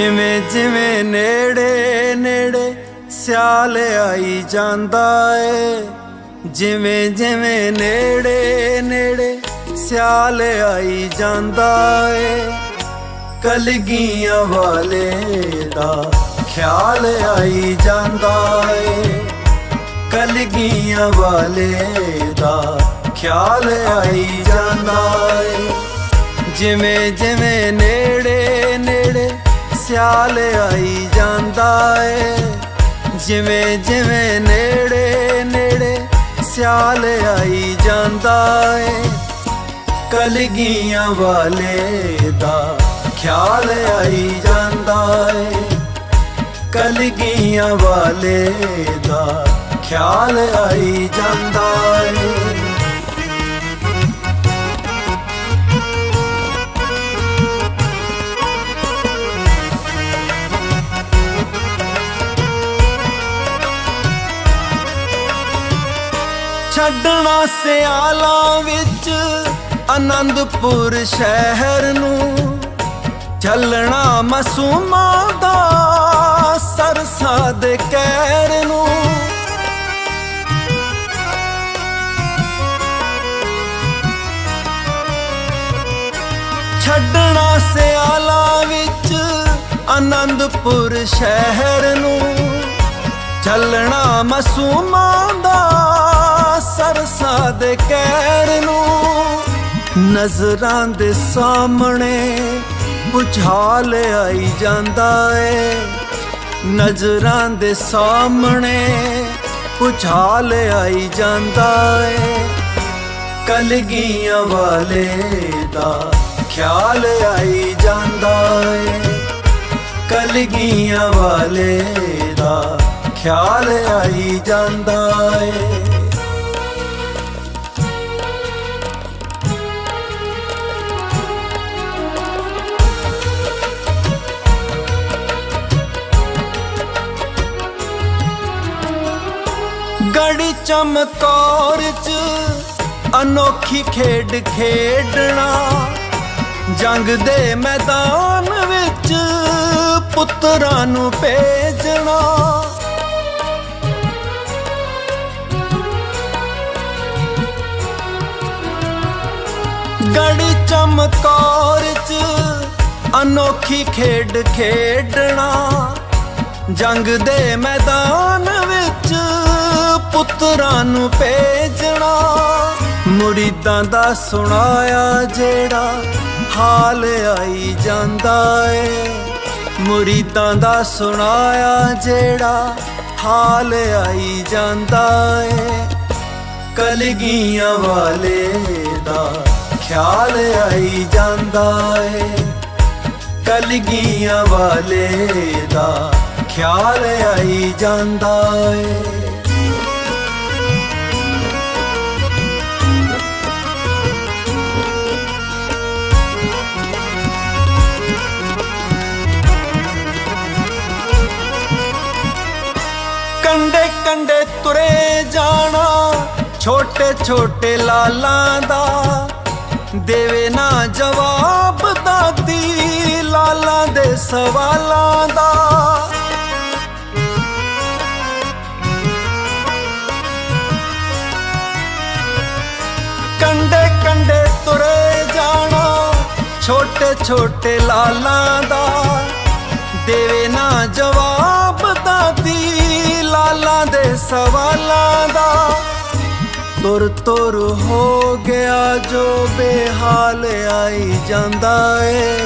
ਜਿਵੇਂ ਜਿਵੇਂ ਨੇੜੇ ਨੇੜੇ ਸਿਆਲ ਆਈ ਜਾਂਦਾ ਏ, ਜਿਵੇਂ ਜਿਵੇਂ ਨੇੜੇ ਨੇੜੇ ਸਿਆਲ ਆਈ ਜਾਂਦਾ ਏ। ਕਲਗੀਆਂ ਵਾਲੇ ਦਾ ਖਿਆਲ ਆਈ ਜਾਂਦਾ ਏ। ਕਲਗੀਆਂ ਵਾਲੇ ਦਾ ਖਿਆਲ ਆਈ ਜਾਂਦਾ ਏ। ਜਿਵੇਂ ਜਿਵੇਂ ਨੇੜੇ ਨੇੜੇ ਸਿਆਲ ਆਈ ਜਾਂਦਾ ਏ। ਜਿਵੇਂ ਜਿਵੇਂ ਨੇੜੇ ਨੇੜੇ ਸਿਆਲ ਆਈ ਜਾਂਦਾ ਏ। ਕਲਗੀਆਂ ਵਾਲੇ ਦਾ ਖਿਆਲ ਆਈ ਜਾਂਦਾ ਏ। ਕਲਗੀਆਂ ਵਾਲੇ ਦਾ ਖਿਆਲ ਆਈ ਜਾਂਦਾ ਏ। ਛੱਡਣਾ ਸਿਆਲਾਂ ਵਿੱਚ ਆਨੰਦਪੁਰ ਸ਼ਹਿਰ ਨੂੰ। ਚੱਲਣਾ ਮਸੂਮਾਂ ਦਾ ਸਰਸਾ ਦੇ ਕਹਿਰ ਨੂੰ। ਛੱਡਣਾ ਸਿਆਲਾਂ ਵਿੱਚ ਆਨੰਦਪੁਰ ਸ਼ਹਿਰ ਨੂੰ। ਚੱਲਣਾ ਮਸੂਮਾਂ ਦਾ ਸਰਸਾ ਦੇ ਕਹਿਰ ਨੂੰ ਨਜ਼ਰਾਂ ਦੇ ਸਾਹਮਣੇ ਬੁਝਾਲ ਆਈ ਜਾਂਦਾ ਏ। ਨਜ਼ਰਾਂ ਦੇ ਸਾਹਮਣੇ ਬੁਝਾਲ ਆਈ ਜਾਂਦਾ ਏ। ਕਲਗੀਆਂ ਵਾਲੇ ਦਾ ਖਿਆਲ ਆਈ ਜਾਂਦਾ ਏ। ਕਲਗੀਆਂ ਵਾਲੇ ਦਾ ਖਿਆਲ ਆਈ ਜਾਂਦਾ ਏ। ਚਮਕੌਰ ਚ ਅਨੋਖੀ ਖੇਡ ਖੇਡਣਾ। ਜੰਗ ਦੇ ਮੈਦਾਨ ਵਿੱਚ ਪੁੱਤਰਾਂ ਨੂੰ ਭੇਜਣਾ। ਗੜ ਚਮਕੌਰ ਚ ਅਨੋਖੀ ਖੇਡ ਖੇਡਣਾ। ਜੰਗ ਦੇ ਮੈਦਾਨ ਪੁੱਤਰਾਂ ਨੂੰ ਭੇਜਣਾ, ਮੁਰੀਦਾਂ ਦਾ ਸੁਣਾਇਆ ਜਿਹੜਾ ਹਾਲ ਆਈ ਜਾਂਦਾ ਏ। ਮੁਰੀਦਾਂ ਦਾ ਸੁਣਾਇਆ ਜਿਹੜਾ ਹਾਲ ਆਈ ਜਾਂਦਾ ਏ। ਕਲਗੀਆਂ ਵਾਲੇ ਦਾ ਖਿਆਲ ਆਈ ਜਾਂਦਾ ਏ। ਕਲਗੀਆਂ ਵਾਲੇ ਦਾ ਖਿਆਲ ਆਈ ਜਾਂਦਾ ਏ। ਤੁਰੇ ਜਾਣਾ, ਛੋਟੇ ਛੋਟੇ ਲਾਲਾਂ ਦਾ। ਦੇਵੇ ਨਾ ਜਵਾਬ ਦਾਦੀ, ਲਾਲਾਂ ਦੇ ਸਵਾਲਾਂ ਦਾ। ਕੰਡੇ ਕੰਡੇ ਤੁਰੇ ਜਾਣਾ, ਛੋਟੇ ਛੋਟੇ ਲਾਲਾਂ ਦਾ। ਦੇਵੇ ਨਾ ਜਵਾਬ ਸਵਾਲਾਂ ਦਾ ਤੁਰ ਤੁਰ ਹੋ ਗਿਆ ਜੋ ਬੇਹਾਲ ਆਈ ਜਾਂਦਾ ਏ।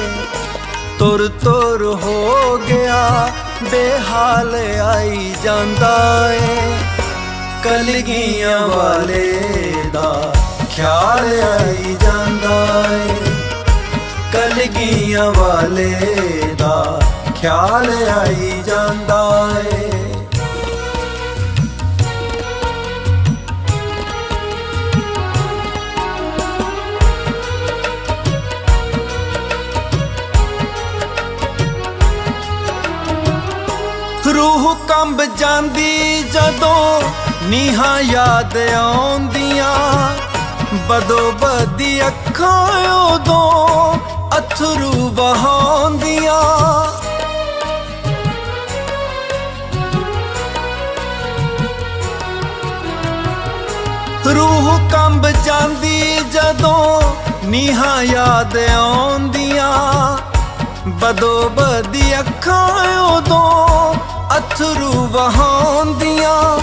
ਤੁਰ ਤੁਰ ਹੋ ਗਿਆ, ਬੇਹਾਲ ਆਈ ਜਾਂਦਾ ਏ। ਕਲਗੀਆਂ ਵਾਲੇ ਦਾ ਖਿਆਲ ਆਈ ਜਾਂਦਾ ਏ। ਕਲਗੀਆਂ ਵਾਲੇ ਦਾ ਖਿਆਲ ਆਈ ਜਾਂਦਾ ਏ। ਰੂਹ ਕੰਬ ਜਾਂਦੀ ਜਦੋਂ ਨੀਹਾਂ ਯਾਦ ਆਉਂਦੀਆਂ। ਬਦੋ ਬਦੀ ਅੱਖਾਂ ਉਦੋਂ ਅਥਰੂ ਵਹਾਉਂਦੀਆਂ। ਰੂਹ ਕੰਬ ਜਾਂਦੀ ਜਦੋਂ ਨੀਹਾਂ ਯਾਦ ਆਉਂਦੀਆਂ। ਬਦੋ ਬਦੀ ਅੱਖਾਂ ਉਦੋਂ ਅਥਰੂ ਵਹਾਉਂਦੀਆਂ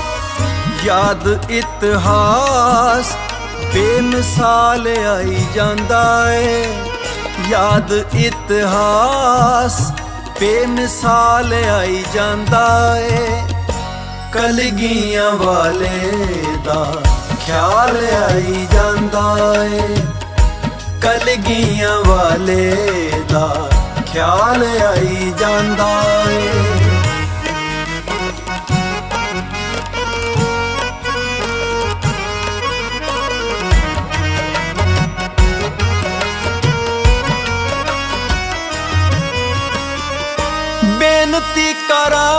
ਯਾਦ ਇਤਿਹਾਸ ਬੇਮਿਸਾਲ ਆਈ ਜਾਂਦਾ ਏ। ਯਾਦ ਇਤਿਹਾਸ ਬੇਮਿਸਾਲ ਆਈ ਜਾਂਦਾ ਏ। ਕਲਗੀਆਂ ਵਾਲੇ ਦਾ ਖਿਆਲ ਆਈ ਜਾਂਦਾ ਏ। ਕਲਗੀਆਂ ਵਾਲੇ ਦਾ ਖਿਆਲ ਆਈ ਜਾਂਦਾ ਏ।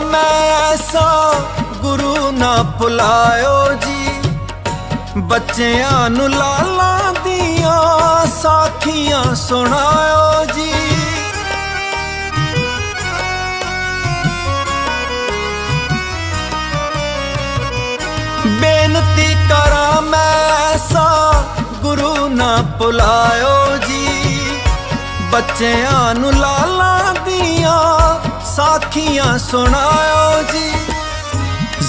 ਮੈਂ ਐਸਾ ਗੁਰੂ ਨਾ ਭੁਲਾਇਓ ਜੀ। ਬੱਚਿਆਂ ਨੂੰ ਲਾਲਾਂ ਦੀਆਂ ਸਾਖੀਆਂ ਸੁਣਾਇਓ ਜੀ। ਬੇਨਤੀ ਕਰਾਂ ਮੈਂ ਐਸਾ ਗੁਰੂ ਨਾ ਭੁਲਾਇਓ ਜੀ। ਬੱਚਿਆਂ ਨੂੰ ਲਾਲਾਂ ਦੀਆਂ ਸਾਖੀਆਂ ਸੁਣਾਓ ਜੀ।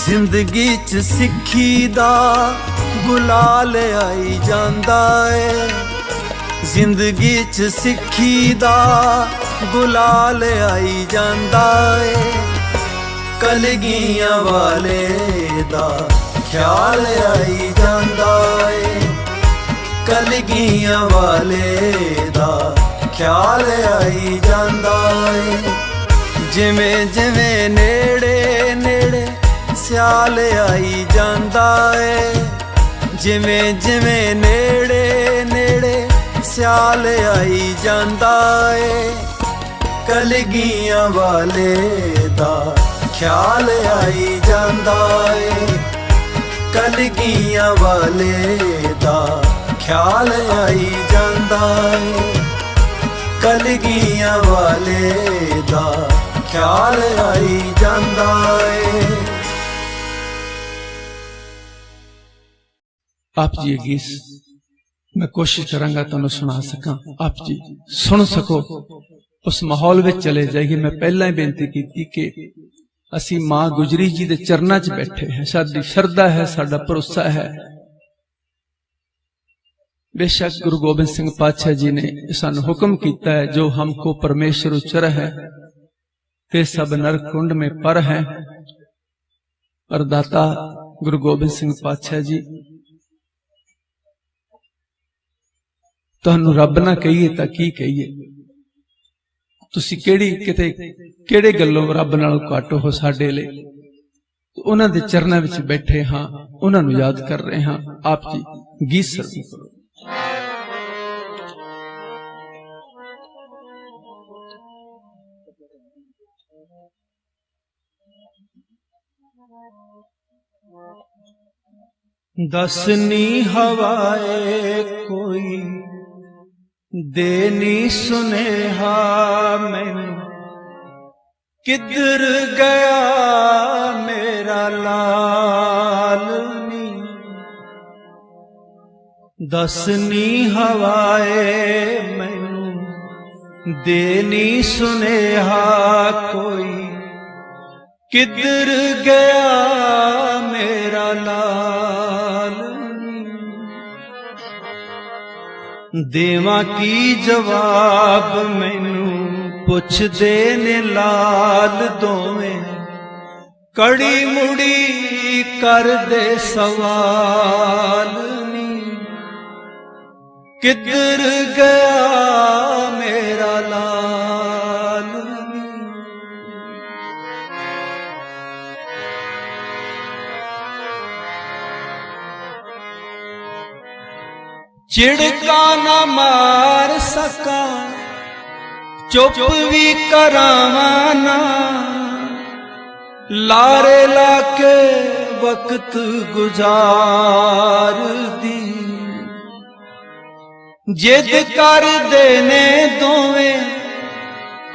ਜ਼ਿੰਦਗੀ 'ਚ ਸਿੱਖੀ ਦਾ ਗੁਲਾਲ ਆਈ ਜਾਂਦਾ ਏ। ਜ਼ਿੰਦਗੀ 'ਚ ਸਿੱਖੀ ਦਾ ਗੁਲਾਲ ਆਈ ਜਾਂਦਾ ਏ। ਕਲਗੀਆਂ ਵਾਲੇ ਦਾ ਖਿਆਲ ਆਈ ਜਾਂਦਾ ਏ। ਕਲਗੀਆਂ ਵਾਲੇ ਦਾ ਖਿਆਲ ਆਈ ਜਾਂਦਾ ਏ। ਜਿਵੇਂ ਜਿਵੇਂ ਨੇੜੇ ਨੇੜੇ ਸਿਆਲ ਆਈ ਜਾਂਦਾ ਏ। ਜਿਵੇਂ ਜਿਵੇਂ ਨੇੜੇ ਨੇੜੇ ਸਿਆਲ ਆਈ ਜਾਂਦਾ ਏ। ਕਲਗੀਆਂ ਵਾਲੇ ਦਾ ਖਿਆਲ ਆਈ ਜਾਂਦਾ ਏ। ਕਲਗੀਆਂ ਵਾਲੇ ਦਾ ਖਿਆਲ ਆਈ ਜਾਂਦਾ ਏ। ਕਲਗੀਆਂ ਵਾਲੇ ਦਾ ਖਿਆਲ ਆਈ ਜਾਂਦਾ ਏ। ਆਪ ਜੀ ਇਹ ਗੀਤ ਮੈਂ ਕੋਸ਼ਿਸ਼ ਕਰਾਂਗਾ ਤੁਹਾਨੂੰ ਸੁਣਾ ਸਕਾਂ। ਆਪ ਜੀ, ਸੁਣ ਸਕੋ। ਉਸ ਮਾਹੌਲ ਵਿੱਚ ਚਲੇ ਜਾਈਏ। ਮੈਂ ਪਹਿਲਾਂ ਹੀ ਬੇਨਤੀ ਕੀਤੀ ਕਿ ਅਸੀਂ ਮਾਂ ਗੁਜਰੀ ਜੀ ਦੇ ਚਰਨਾਂ 'ਚ ਬੈਠੇ ਹਾਂ। ਸਾਡੀ ਸ਼ਰਧਾ ਹੈ, ਸਾਡਾ ਭਰੋਸਾ ਹੈ। ਬੇਸ਼ੱਕ ਗੁਰੂ ਗੋਬਿੰਦ ਸਿੰਘ ਪਾਤਸ਼ਾਹ ਜੀ ਨੇ ਸਾਨੂੰ ਹੁਕਮ ਕੀਤਾ ਹੈ, ਜੋ ਹਮਕੋ ਪਰਮੇਸ਼ਰ ਉਚਰ ਹੈ ਤੇ ਸਭ ਨਰ ਕੁੰਡ में ਪਰ ਹੈ। ਪਰ ਦਾਤਾ ਗੁਰੂ ਗੋਬਿੰਦ ਸਿੰਘ ਪਾਤਸ਼ਾਹ ਜੀ, ਤੁਹਾਨੂੰ ਰੱਬ ਨਾ ਕਹੀਏ ਤਾਂ ਕੀ ਕਹੀਏ? ਤੁਸੀਂ ਕਿਹੜੀ ਕਿਤੇ, ਕਿਹੜੇ ਗੱਲੋਂ ਰੱਬ ਨਾਲੋਂ ਘੱਟ ਹੋ ਸਾਡੇ ਲਈ? ਉਹਨਾਂ ਦੇ ਚਰਨਾਂ ਵਿੱਚ ਬੈਠੇ ਹਾਂ, ਉਹਨਾਂ ਨੂੰ ਯਾਦ ਕਰ ਰਹੇ ਹਾਂ। ਆਪ ਜੀ, ਗੀਤ ਸਰਵਣ ਕਰੋ ਦਸਨੀ ਹਵਾਏ ਕੋਈ ਦੇਨੀ ਸੁਨੇਹਾ ਮੈਨੂੰ ਕਿੱਧਰ ਗਿਆ ਮੇਰਾ ਲਾਲ ਨੀ ਦਸਨੀ ਹਵਾਏ ਮੈਨੂੰ ਦੇਨੀ ਸੁਨੇਹਾ ਕੋਈ ਕਿੱਧਰ ਗਿਆ ਮੇਰਾ ਲਾਲ? ਨੀ ਦੇਵਾਂ ਕੀ ਜਵਾਬ ਮੈਨੂੰ? ਪੁੱਛਦੇ ਨੇ ਲਾਲ ਦੋਵੇਂ। ਕੜੀ ਮੁੜੀ ਕਰਦੇ ਸਵਾਲ ਨੀ। ਕਿੱਧਰ ਗਿਆ ਚਿੜਕਾ ਨਾ ਮਾਰ ਸਕਾ, ਚੁੱਪ ਵੀ ਕਰਾਵਾਂ ਨਾ। ਲਾਰੇ ਲਾ ਕੇ ਵਕਤ ਗੁਜ਼ਾਰਦੀ, ਜਿੱਦ ਕਰਦੇ ਨੇ ਦੋਵੇਂ,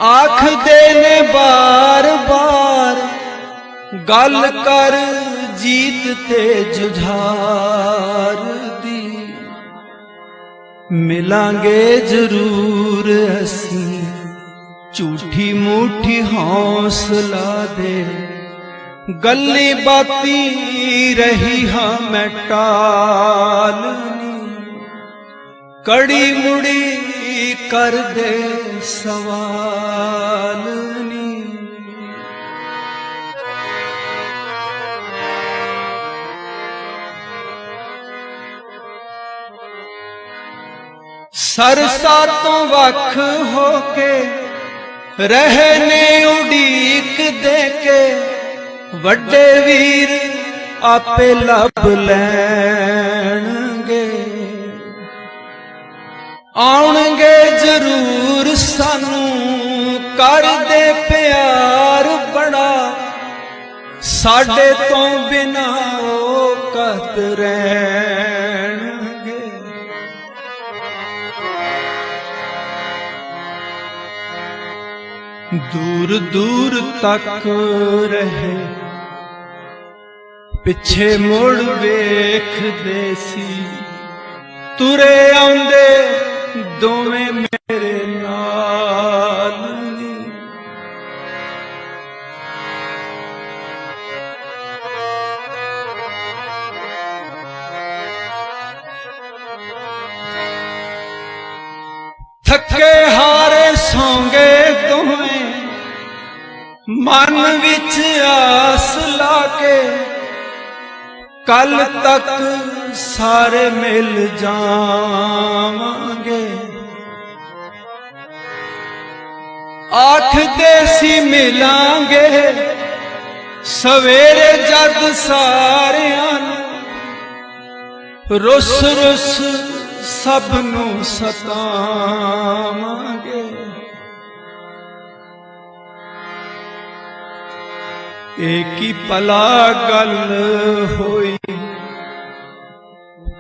ਆਖਦੇ ਨੇ ਬਾਰ-ਬਾਰ, ਗੱਲ ਕਰ ਜੀਤ ਤੇ ਜੁਝਾਰ। ਮਿਲਾਂਗੇ ਜ਼ਰੂਰ ਅਸੀਂ। ਝੂਠੀ ਮੂਠੀ ਹੌਸਲਾ ਦੇ। ਗੱਲੀ ਬਾਤੀ ਰਹੀ ਹਾਂ ਮੈਂ ਟਾਲਨੀ ਕੜੀ ਮੁੜੀ ਕਰਦੇ ਸਵਾਲ ਨੀ। ਸਰਸਾ ਤੋਂ ਵੱਖ ਹੋ ਕੇ ਰਹੇ ਉਡੀਕ ਦੇ ਕੇ ਵੱਡੇ ਵੀਰ ਆਪੇ ਲੱਭ ਲੈਣਗੇ। ਆਉਣਗੇ ਜ਼ਰੂਰ ਸਾਨੂੰ ਕਰਦੇ ਪਿਆਰ ਬੜਾ ਸਾਡੇ ਤੋਂ ਬਿਨਾ ਉਹ ਕਦ ਦੂਰ ਦੂਰ ਤੱਕ ਰਹੇ। ਪਿੱਛੇ ਮੁੜ ਵੇਖਦੇ ਸੀ। ਤੁਰੇ ਆਉਂਦੇ ਦੋਵੇਂ ਮਨ ਵਿੱਚ ਆਸ ਲਾ ਕੇ ਕੱਲ ਤੱਕ ਸਾਰੇ ਮਿਲ ਜਾਵਾਂਗੇ। ਆਖਦੇ ਸੀ ਮਿਲਾਂਗੇ। ਸਵੇਰੇ ਜਦ ਸਾਰਿਆਂ ਨੂੰ ਰੁੱਸ ਰੁੱਸ ਸਭ ਨੂੰ ਸਤਾਵਾਂਗੇ। ਏਕ ਹੀ ਪਲਾ ਗੱਲ ਹੋਈ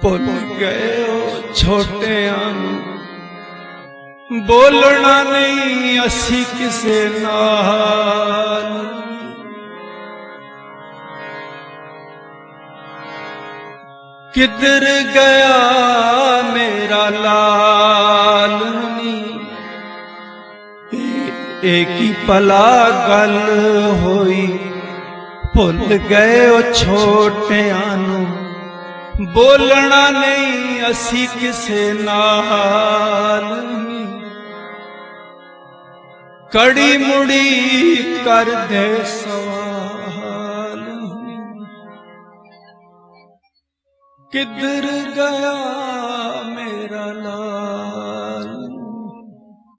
ਭੁੱਲ ਗਏ ਉਹ ਛੋਟਿਆਂ ਨੂੰ ਬੋਲਣਾ ਨਹੀਂ ਅਸੀਂ ਕਿਸੇ ਨਾਲ ਕਿੱਧਰ ਗਿਆ ਮੇਰਾ ਲਾਲ ਨੀ ਇਹ- ਏਕ ਹੀ ਪਲਾ ਗੱਲ ਹੋਈ ਭੁੱਲ ਗਏ ਉਹ ਛੋਟਿਆਂ ਨੂੰ। ਬੋਲਣਾ ਨਹੀਂ ਅਸੀਂ ਕਿਸੇ ਨਾਲ। ਕੜੀ ਮੁੜੀ ਕਰਦੇ ਸਵਾਲ। ਕਿੱਧਰ ਗਿਆ ਮੇਰਾ ਲਾਲ